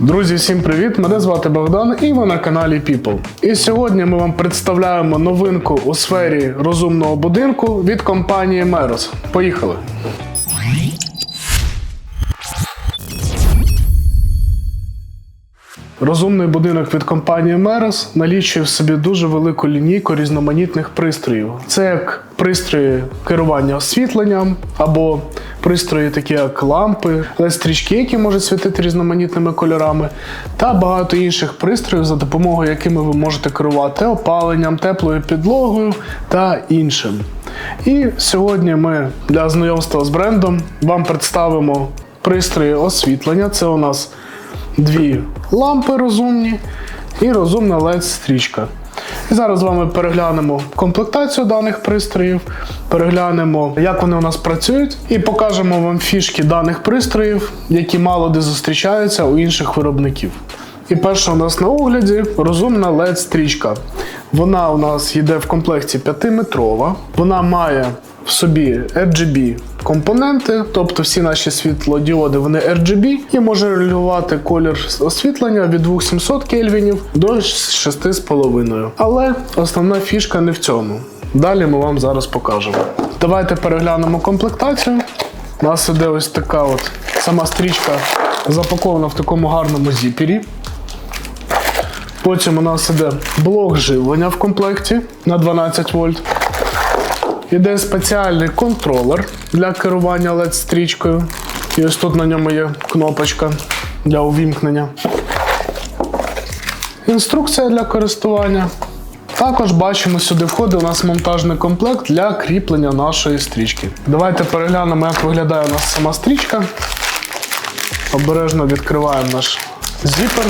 Друзі, всім привіт! Мене звати Богдан і ви на каналі People. І сьогодні ми вам представляємо новинку у сфері розумного будинку від компанії Meros. Поїхали! Розумний будинок від компанії Meros налічує в собі дуже велику лінійку різноманітних пристроїв. Це як пристрої керування освітленням або пристрої, такі як лампи, LED-стрічки, які можуть світити різноманітними кольорами, та багато інших пристроїв, за допомогою якими ви можете керувати опаленням, теплою підлогою та іншим. І сьогодні ми для знайомства з брендом вам представимо пристрої освітлення. Це у нас дві лампи розумні і розумна LED-стрічка. І зараз з вами переглянемо комплектацію даних пристроїв, переглянемо, як вони у нас працюють, і покажемо вам фішки даних пристроїв, які мало де зустрічаються у інших виробників. І перша у нас на огляді розумна LED-стрічка. Вона у нас йде в комплекті 5-метрова. Вона має в собі RGB компоненти, тобто всі наші світлодіоди вони RGB і може регулювати колір освітлення від 2700 кельвінів до 6,5. Але основна фішка не в цьому. Далі ми вам зараз покажемо. Давайте переглянемо комплектацію. У нас іде ось така от сама стрічка запакована в такому гарному зіпері. Потім у нас іде блок живлення в комплекті на 12 вольт. Іде спеціальний контролер для керування LED-стрічкою. І ось тут на ньому є кнопочка для увімкнення. Інструкція для користування. Також бачимо, сюди входить у нас монтажний комплект для кріплення нашої стрічки. Давайте переглянемо, як виглядає у нас сама стрічка. Обережно відкриваємо наш зіпер.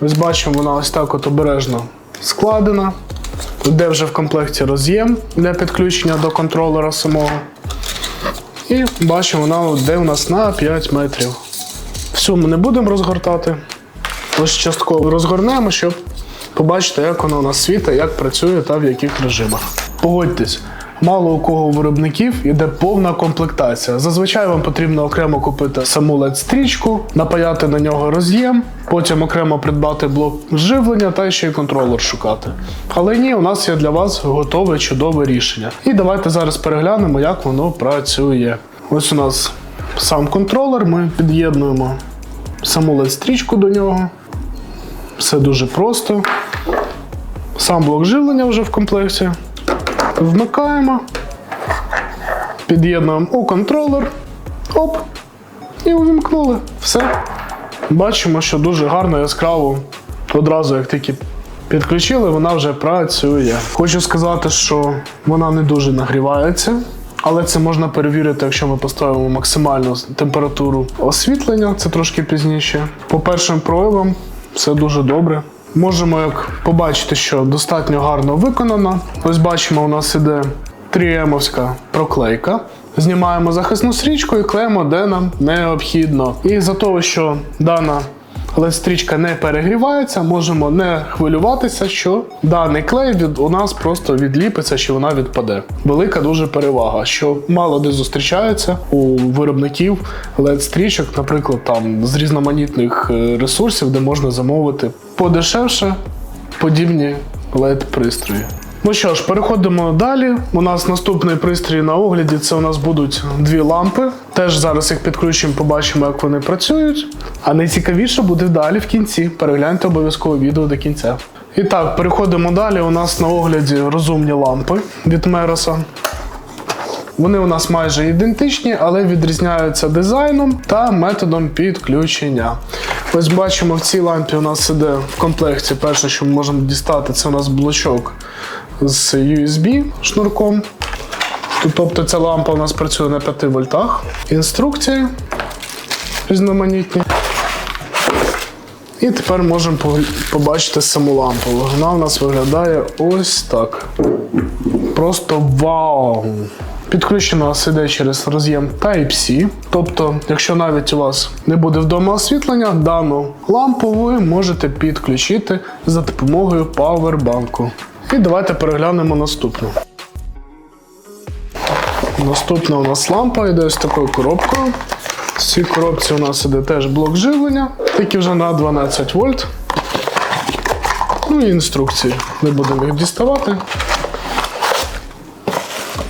Ось бачимо, вона ось так от обережно складена. Де вже в комплекті роз'єм для підключення до контролера самого. І бачимо, вона де у нас на 5 метрів. Всю ми не будемо розгортати. Лише частково розгорнемо, щоб побачити, як воно у нас світить, як працює та в яких режимах. Погодьтесь, мало у кого у виробників іде повна комплектація. Зазвичай вам потрібно окремо купити саму LED-стрічку, напаяти на нього роз'єм, потім окремо придбати блок живлення та ще й контролер шукати. Але ні, у нас є для вас готове чудове рішення. І давайте зараз переглянемо, як воно працює. Ось у нас сам контролер, ми під'єднуємо саму LED-стрічку до нього. Все дуже просто. Сам блок живлення вже в комплекті. Вмикаємо, під'єднуємо у контролер. Оп! І увімкнули. Все. Бачимо, що дуже гарно, яскраво. Одразу, як тільки підключили, вона вже працює. Хочу сказати, що вона не дуже нагрівається. Але це можна перевірити, якщо ми поставимо максимальну температуру освітлення, це трошки пізніше. По першим проявам все дуже добре. Можемо як побачити, що достатньо гарно виконано. Ось бачимо, у нас іде 3М-овська проклейка. Знімаємо захисну стрічку і клеїмо, де нам необхідно. І за того, що дана LED-стрічка не перегрівається, можемо не хвилюватися, що даний клей від у нас просто відліпиться чи вона відпаде. Велика дуже перевага, що мало де зустрічається у виробників LED-стрічок, наприклад, там з різноманітних е, ресурсів, де можна замовити подешевше подібні LED-пристрої. Ну що ж, переходимо далі. У нас наступний пристрій на огляді це у нас будуть дві лампи. Теж зараз їх підключимо, побачимо, як вони працюють. А найцікавіше буде далі в кінці. Перегляньте обов'язково відео до кінця. І так, переходимо далі. У нас на огляді розумні лампи від Мероса. Вони у нас майже ідентичні, але відрізняються дизайном та методом підключення. Ось бачимо, в цій лампі у нас іде в комплекті. Перше, що ми можемо дістати, це у нас блочок з USB шнурком. Тобто ця лампа у нас працює на 5 вольтах. Інструкції різноманітні. І тепер можемо побачити саму лампу. Вона у нас виглядає ось так. Просто вау! Підключено іде через роз'єм Type-C. Тобто, якщо навіть у вас не буде вдома освітлення, дану лампу ви можете підключити за допомогою павербанку. І давайте переглянемо наступну. Наступна у нас лампа йде з такою коробкою. В цій коробці у нас іде теж блок живлення, тільки вже на 12 вольт. Ну і інструкції. Не будемо їх діставати.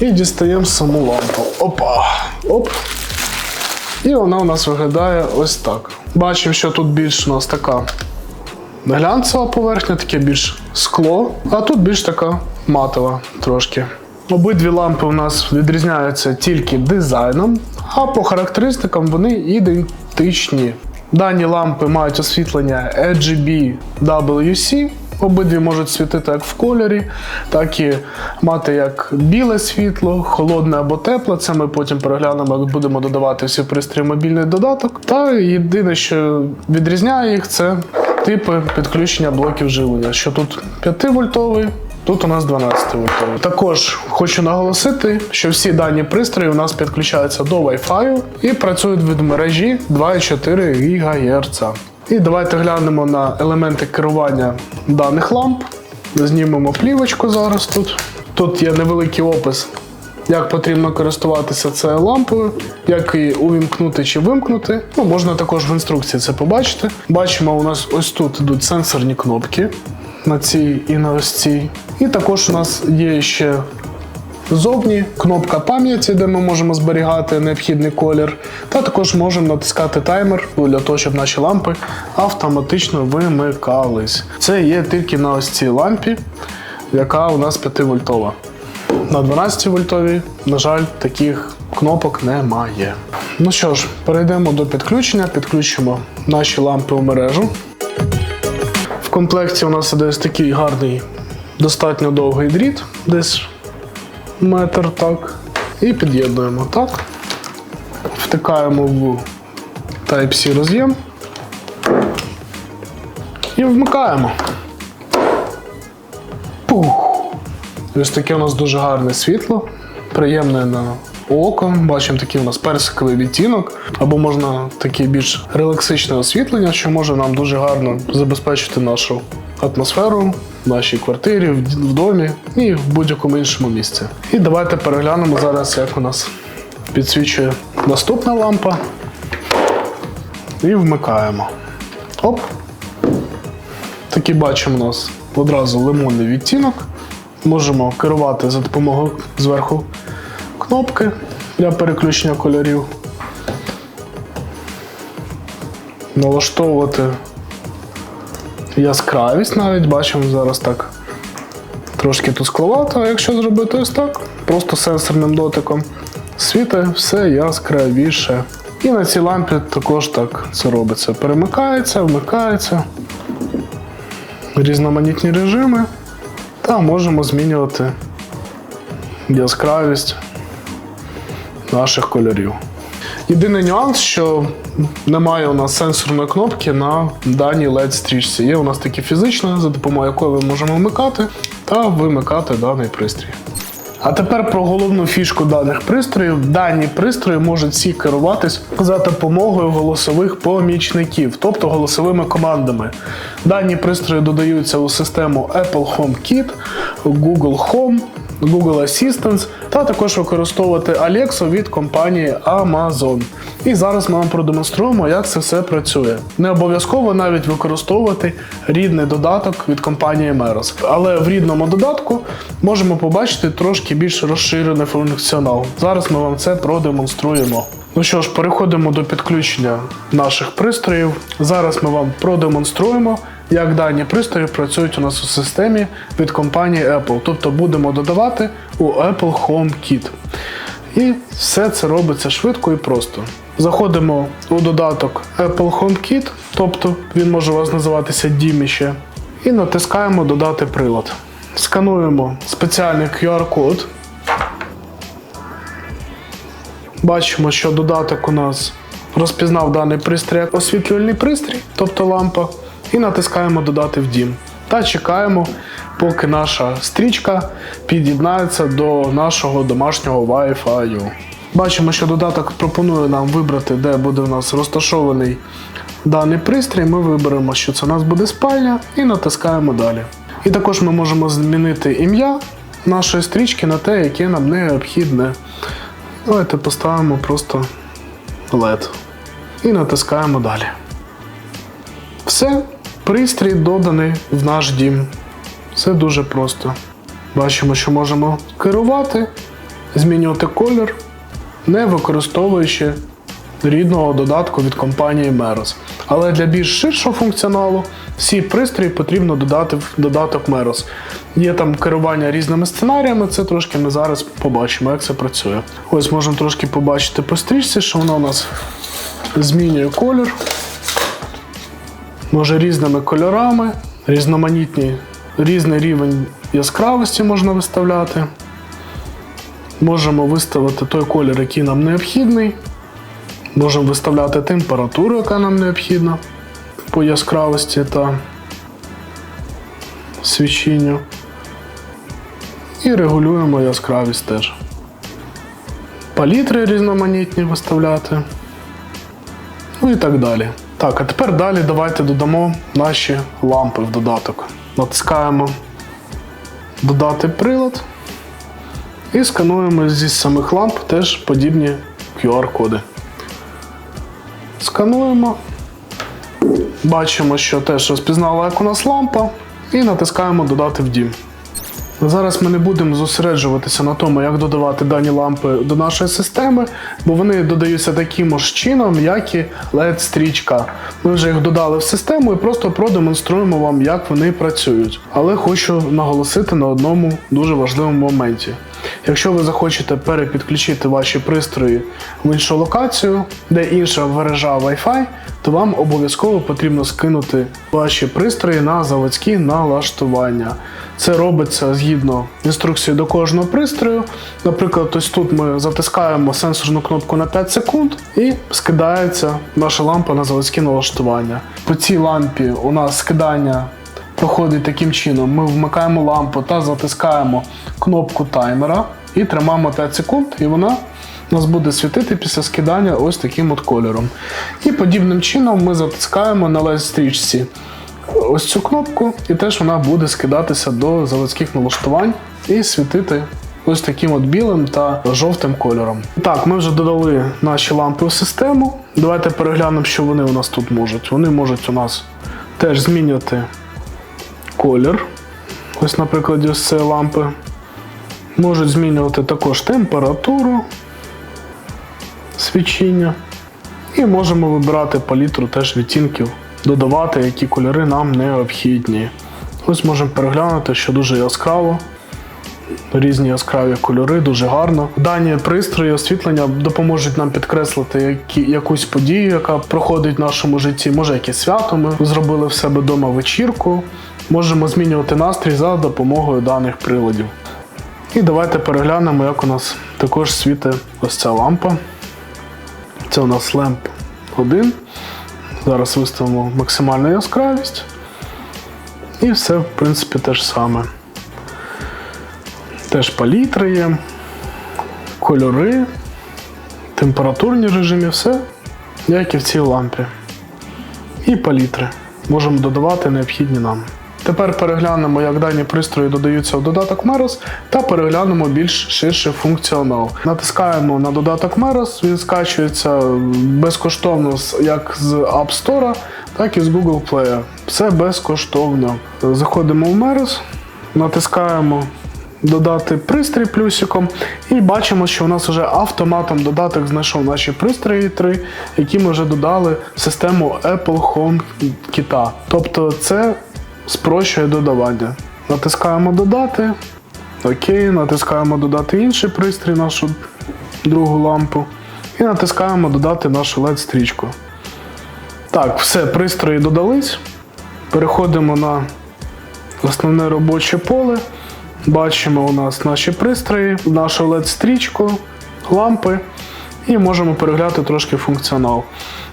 І дістаємо саму лампу. Опа! Оп! І вона у нас виглядає ось так. Бачимо, що тут більш у нас така глянцева поверхня, таке більш скло, а тут більш така матова трошки. Обидві лампи у нас відрізняються тільки дизайном, а по характеристикам вони ідентичні. Дані лампи мають освітлення RGB WC. Обидві можуть світити як в кольорі, так і мати як біле світло, холодне або тепле. Це ми потім переглянемо, як будемо додавати всі пристрої в мобільний додаток. Та єдине, що відрізняє їх, це типи підключення блоків живлення. Що тут 5 вольтовий, Тут у нас 12 вольтовий. Також хочу наголосити, що всі дані пристрої у нас підключаються до Wi-Fi і працюють від мережі 2,4 ГГц. І давайте глянемо на елементи керування даних ламп. Знімемо плівочку зараз тут. Тут є невеликий опис, як потрібно користуватися цією лампою, як її увімкнути чи вимкнути. Ну, можна також в інструкції це побачити. Бачимо, у нас ось тут йдуть сенсорні кнопки на цій і на ось цій. І також у нас є ще зовні кнопка пам'яті, де ми можемо зберігати необхідний колір. Та також можемо натискати таймер для того, щоб наші лампи автоматично вимикались. Це є тільки на ось цій лампі, яка у нас 5 вольтова. На 12 вольтовій, на жаль, таких кнопок немає. Ну що ж, перейдемо до підключення, підключимо наші лампи у мережу. В комплекті у нас іде ось такий гарний, достатньо довгий дріт, десь метр так. І під'єднуємо так. Втикаємо в Type-C роз'єм і вмикаємо. Ось таке у нас дуже гарне світло, приємне на око. Бачимо такий у нас персиковий відтінок, або можна таке більш релаксичне освітлення, що може нам дуже гарно забезпечити нашу атмосферу в нашій квартирі, в домі і в будь-якому іншому місці. І давайте переглянемо зараз, як у нас підсвічує наступна лампа. І вмикаємо. Оп. Такий бачимо у нас одразу лимонний відтінок. Можемо керувати за допомогою зверху кнопки для переключення кольорів. Налаштовувати яскравість навіть бачимо зараз так. Трошки тут скловато, а якщо зробити ось так, просто сенсорним дотиком, світить все яскравіше. І на цій лампі також так це робиться. Перемикається, вмикається, різноманітні режими. Та можемо змінювати яскравість наших кольорів. Єдиний нюанс, що немає у нас сенсорної кнопки на даній LED-стрічці. Є у нас тільки фізична, за допомогою якої ми можемо вмикати та вимикати даний пристрій. А тепер про головну фішку даних пристроїв. Дані пристрої можуть всі керуватись за допомогою голосових помічників, тобто голосовими командами. Дані пристрої додаються у систему Apple HomeKit, Google Home, Google Assistant та також використовувати Alexa від компанії Amazon. І зараз ми вам продемонструємо, як це все працює. Не обов'язково навіть використовувати рідний додаток від компанії Meros. Але в рідному додатку можемо побачити трошки більш розширений функціонал. Зараз ми вам це продемонструємо. Ну що ж, переходимо до підключення наших пристроїв. Зараз ми вам продемонструємо, як дані пристрої працюють у нас у системі від компанії Apple. Тобто будемо додавати у Apple HomeKit. І все це робиться швидко і просто. Заходимо у додаток Apple HomeKit, тобто він може у вас називатися DIM ще, і натискаємо Додати прилад. Скануємо спеціальний QR-код. Бачимо, що додаток у нас розпізнав даний пристрій як освітлювальний пристрій, тобто лампа, і натискаємо Додати в дім. Та чекаємо, поки наша стрічка під'єднається до нашого домашнього Wi-Fi. Бачимо, що додаток пропонує нам вибрати, де буде у нас розташований даний пристрій. Ми виберемо, що це у нас буде спальня, і натискаємо далі. І також ми можемо змінити ім'я нашої стрічки на те, яке нам необхідне. Давайте поставимо просто LED. і натискаємо далі. Все, пристрій доданий в наш дім. Все дуже просто. Бачимо, що можемо керувати, змінювати колір, не використовуючи рідного додатку від компанії Meros. Але для більш ширшого функціоналу всі пристрої потрібно додати в додаток Meros. Є там керування різними сценаріями, це трошки ми зараз побачимо, як це працює. Ось можемо трошки побачити по стрічці, що воно у нас змінює колір. Може різними кольорами, різноманітні, різний рівень яскравості можна виставляти. Можемо виставити той колір, який нам необхідний. Можемо виставляти температуру, яка нам необхідна по яскравості та свічінню. І регулюємо яскравість теж. Палітри різноманітні виставляти. Ну і так далі. Так, а тепер далі давайте додамо наші лампи в додаток. Натискаємо Додати прилад і скануємо зі самих ламп теж подібні QR-коди. Скануємо. Бачимо, що теж розпізнала, як у нас лампа, і натискаємо Додати в дім. Зараз ми не будемо зосереджуватися на тому, як додавати дані лампи до нашої системи, бо вони додаються таким ж чином, як і LED-стрічка. Ми вже їх додали в систему і просто продемонструємо вам, як вони працюють. Але хочу наголосити на одному дуже важливому моменті. Якщо ви захочете перепідключити ваші пристрої в іншу локацію, де інша мережа Wi-Fi, то вам обов'язково потрібно скинути ваші пристрої на заводські налаштування. Це робиться згідно інструкції до кожного пристрою. Наприклад, ось тут ми затискаємо сенсорну кнопку на 5 секунд і скидається наша лампа на заводські налаштування. По цій лампі у нас скидання проходить таким чином: ми вмикаємо лампу та затискаємо кнопку таймера і тримаємо 5 секунд, і вона нас буде світити після скидання ось таким от кольором. І подібним чином ми затискаємо на LED стрічці ось цю кнопку, і теж вона буде скидатися до заводських налаштувань і світити ось таким от білим та жовтим кольором. Так, ми вже додали наші лампи в систему. Давайте переглянемо, що вони у нас тут можуть. Вони можуть у нас теж змінювати колір. Ось, наприклад, ось цієї лампи. Можуть змінювати також температуру свічіння. І можемо вибирати палітру теж відтінків, додавати, які кольори нам необхідні. Ось можемо переглянути, що дуже яскраво. Різні яскраві кольори, дуже гарно. Дані пристрої освітлення допоможуть нам підкреслити які, якусь подію, яка проходить в нашому житті. Може, якесь свято. Ми зробили в себе вдома вечірку. Можемо змінювати настрій за допомогою даних приладів. І давайте переглянемо, як у нас також світить ось ця лампа. Це у нас ламп 1. Зараз виставимо максимальну яскравість. І все, в принципі, те ж саме. Теж палітри є, кольори, температурні режими, все, як і в цій лампі. І палітри. Можемо додавати необхідні нам. Тепер переглянемо, як дані пристрої додаються в додаток Meros та переглянемо більш ширший функціонал. Натискаємо на додаток Meros, він скачується безкоштовно як з App Store, так і з Google Play. Все безкоштовно. Заходимо в Meros, натискаємо додати пристрій плюсиком і бачимо, що у нас вже автоматом додаток знайшов наші пристрої 3, які ми вже додали в систему Apple Home Kit. Тобто це спрощує додавання. Натискаємо додати. Окей, натискаємо додати інший пристрій, нашу другу лампу. І натискаємо додати нашу LED-стрічку. Так, все, пристрої додались. Переходимо на основне робоче поле. Бачимо у нас наші пристрої, нашу LED-стрічку, лампи і можемо переглянути трошки функціонал.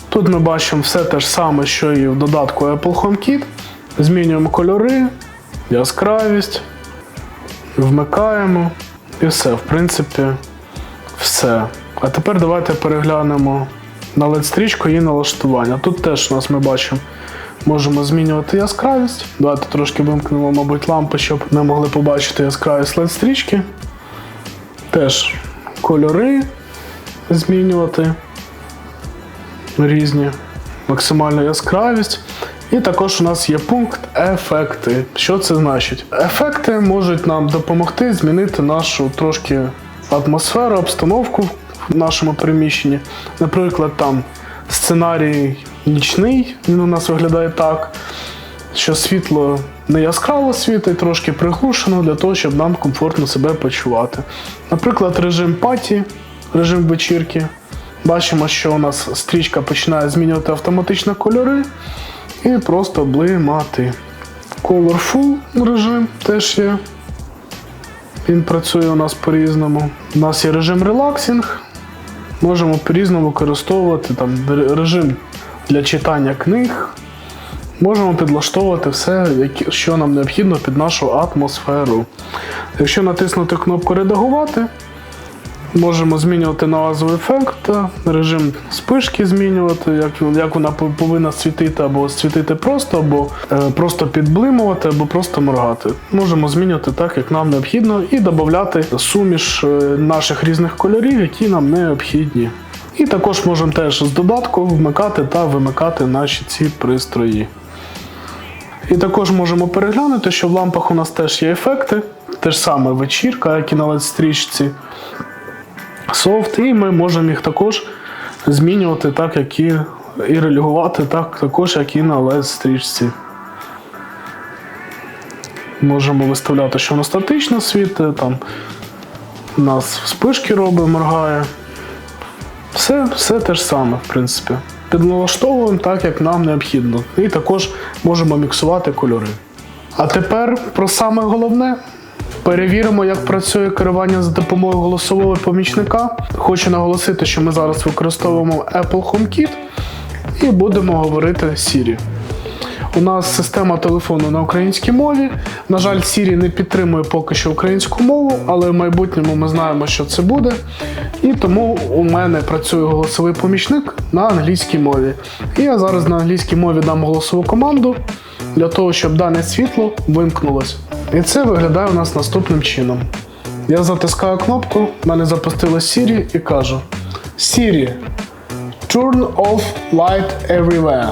Тут ми бачимо все те ж саме, що і в додатку Apple HomeKit. Змінюємо кольори, яскравість, вмикаємо і все. В принципі, все. А тепер давайте переглянемо на LED-стрічку і налаштування. Тут теж у нас ми бачимо, можемо змінювати яскравість. Давайте трошки вимкнемо, мабуть, лампи, щоб ми могли побачити яскравість LED-стрічки. Теж кольори змінювати. різні, максимальна яскравість. І також у нас є пункт ефекти. Що це значить? Ефекти можуть нам допомогти змінити нашу трошки атмосферу, обстановку в нашому приміщенні. Наприклад, там сценарій нічний, він у нас виглядає так, що світло не яскраво світить, трошки приглушено для того, щоб нам комфортно себе почувати. Наприклад, режим паті, режим вечірки. Бачимо, що у нас стрічка починає змінювати автоматично кольори і просто блимати. Colorful режим теж є. Він працює у нас по-різному. У нас є режим релаксінг. Можемо по-різному використовувати там режим для читання книг. Можемо підлаштовувати все, що нам необхідно під нашу атмосферу. Якщо натиснути кнопку Редагувати, можемо змінювати назву ефекта, режим спишки змінювати, як, як вона повинна світити, або світити просто, або е, просто підблимувати, або просто моргати. Можемо змінювати так, як нам необхідно, і додати суміш е, наших різних кольорів, які нам необхідні. І також можемо теж з додатку вмикати та вимикати наші ці пристрої. І також можемо переглянути, що в лампах у нас теж є ефекти, те ж саме вечірка, як і на LED стрічці софт, і ми можемо їх також змінювати так, як і, і релігувати так, також, як і на LED стрічці. Можемо виставляти, що воно статично світить, там у нас вспишки робить, моргає. Все, все те ж саме, в принципі. Підналаштовуємо так, як нам необхідно. І також можемо міксувати кольори. А тепер про саме головне. Перевіримо, як працює керування за допомогою голосового помічника. Хочу наголосити, що ми зараз використовуємо Apple HomeKit і будемо говорити Siri. У нас система телефону на українській мові. На жаль, Siri не підтримує поки що українську мову, але в майбутньому ми знаємо, що це буде. І тому у мене працює голосовий помічник на англійській мові. І я зараз на англійській мові дам голосову команду для того, щоб дане світло вимкнулось. І це виглядає у нас наступним чином. Я затискаю кнопку, в мене запустилось Siri і кажу: Siri, turn off light everywhere.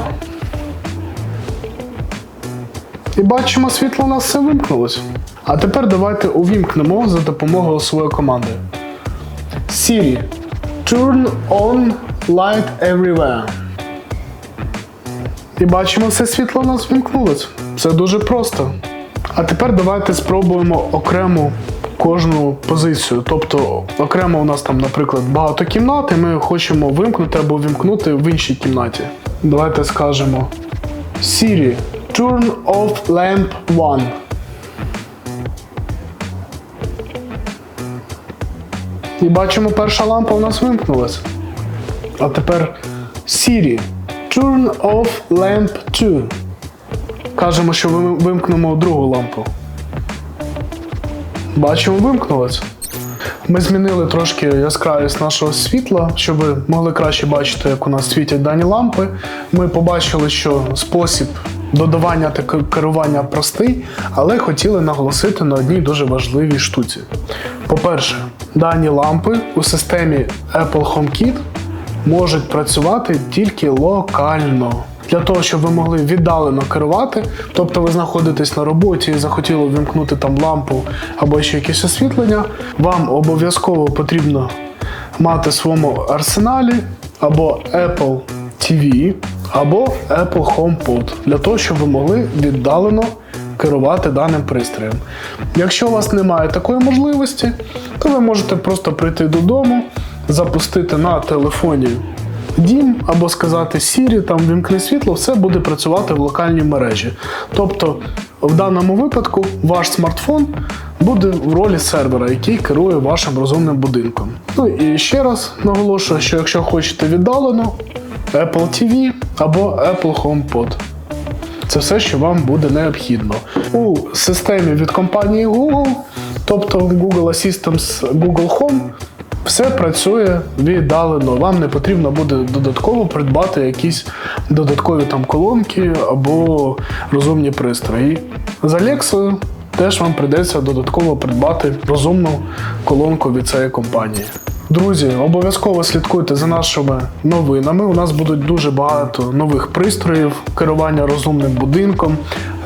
І бачимо, світло у нас все вимкнулось. А тепер давайте увімкнемо за допомогою голосової команди. Siri, turn on light everywhere. І бачимо, все світло у нас вимкнулось. Це дуже просто. А тепер давайте спробуємо окрему кожну позицію. Тобто, окремо у нас там, наприклад, багато кімнат, і ми хочемо вимкнути або вімкнути в іншій кімнаті. Давайте скажемо Siri, turn off lamp 1. І бачимо, перша лампа у нас вимкнулась. А тепер Siri, turn off lamp 2. Кажемо, що ви- вимкнемо другу лампу. Бачимо, вимкнулось. Ми змінили трошки яскравість нашого світла, щоб ви могли краще бачити, як у нас світять дані лампи. Ми побачили, що спосіб додавання та керування простий, але хотіли наголосити на одній дуже важливій штуці. По-перше, дані лампи у системі Apple HomeKit можуть працювати тільки локально. Для того, щоб ви могли віддалено керувати, тобто ви знаходитесь на роботі і захотіли вимкнути там лампу або ще якесь освітлення, вам обов'язково потрібно мати в своєму арсеналі або Apple TV, або Apple HomePod, для того, щоб ви могли віддалено керувати даним пристроєм. Якщо у вас немає такої можливості, то ви можете просто прийти додому, запустити на телефоні дім або сказати Siri, там вімкни світло, все буде працювати в локальній мережі. Тобто, в даному випадку ваш смартфон буде в ролі сервера, який керує вашим розумним будинком. Ну і ще раз наголошую, що якщо хочете віддалено, Apple TV або Apple HomePod. Це все, що вам буде необхідно. У системі від компанії Google, тобто Google Assistant Google Home, все працює віддалено. Вам не потрібно буде додатково придбати якісь додаткові там колонки або розумні пристрої. З Alexa теж вам прийдеться додатково придбати розумну колонку від цієї компанії. Друзі, обов'язково слідкуйте за нашими новинами. У нас будуть дуже багато нових пристроїв керування розумним будинком.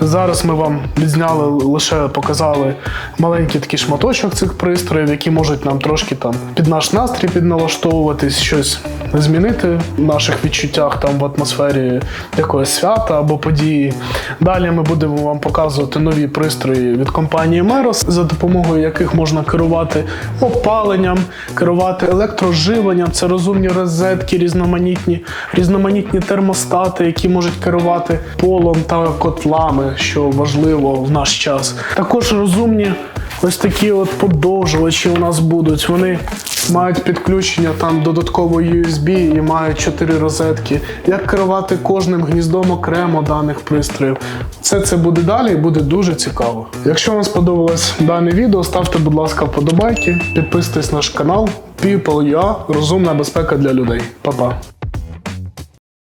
Зараз ми вам відзняли лише показали маленький такий шматочок цих пристроїв, які можуть нам трошки там під наш настрій підналаштовуватись, щось змінити в наших відчуттях там в атмосфері якогось свята або події. Далі ми будемо вам показувати нові пристрої від компанії Meros, за допомогою яких можна керувати опаленням, керувати електроживленням. Це розумні розетки, різноманітні, різноманітні термостати, які можуть керувати полом та котлами, що важливо в наш час. Також розумні ось такі от подовжувачі у нас будуть. Вони мають підключення там додатково USB і мають 4 розетки. Як керувати кожним гніздом окремо даних пристроїв. Все це буде далі і буде дуже цікаво. Якщо вам сподобалось дане відео, ставте, будь ласка, вподобайки, підписуйтесь на наш канал. People.ua – розумна безпека для людей. Па-па.